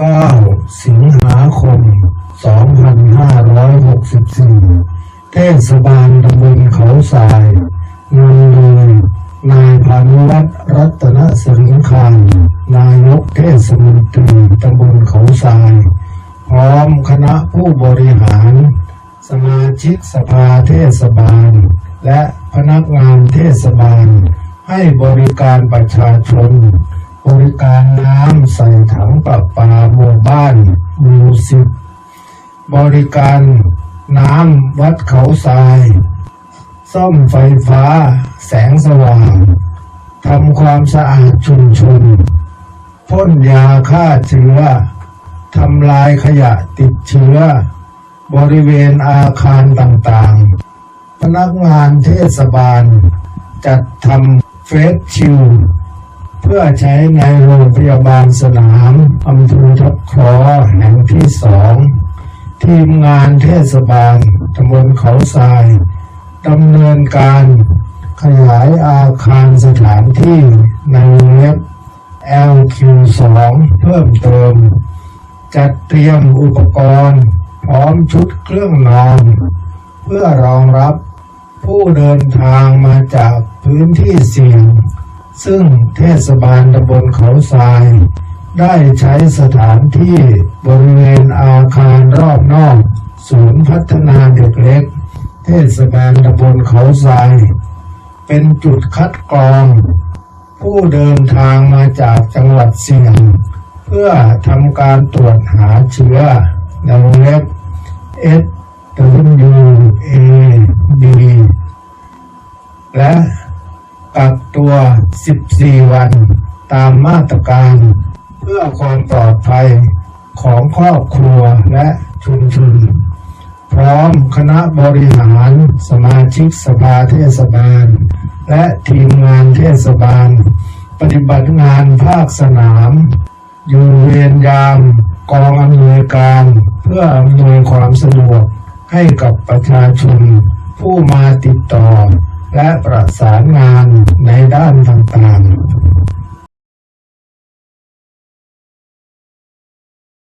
9สิงหาคม 2564 เทศบาลตำบลเขาทรายนำโดยนายพานุวัฒน์รัตนสิริคานนายกเทศมนตรีตำบลเขาทราย พร้อมคณะผู้บริหาร สมาชิกสภาเทศบาล และพนักงานเทศบาล ให้บริการประชาชน บริการน้ำใส่ถังประปาหมู่บ้านหมู่สิบบริการน้ำวัดเขาทราย ซ่อมไฟฟ้า แสงสว่างทำความสะอาดชุมชนพ่นยาฆ่าเชื้อทำลายขยะติดเชื้อ บริเวณอาคารต่างๆ พนักงานเทศบาล จัดทำเฟสชิล เพื่อใช้ในโรงพยาบาลสนามอำเภอทับคอแห่งที่สองทีมงานเทศบาลตำบลเขาทรายดำเนินการขยายอาคารสถานที่ในเว็บ LQ2 เพิ่มเติม จัดเตรียมอุปกรณ์ พร้อมชุดเครื่องนอน เพื่อรองรับผู้เดินทางมาจากพื้นที่เสี่ยง ซึ่งเทศบาลตำบลเขาทราย ได้ใช้สถานที่บริเวณอาคารรอบนอก ศูนย์พัฒนาเด็กเล็ก เทศบาลตำบลเขาทราย เป็นจุดคัดกรอง ผู้เดินทางมาจากจังหวัดเสี่ยง เพื่อทำการตรวจหาเชื้อในเว็บ S W A D และกักตัว 14 วัน ตามมาตรการ เพื่อความปลอดภัยของครอบครัวและชุมชนพร้อมคณะบริหารสมาชิกสภาเทศบาล และทีมงานเทศบาล ปฏิบัติงานภาคสนาม อยู่เวรยามกองอำนวยการ เพื่ออำนวยความสะดวกให้กับประชาชนผู้มาติดต่อ และประสานงานในด้านต่างๆ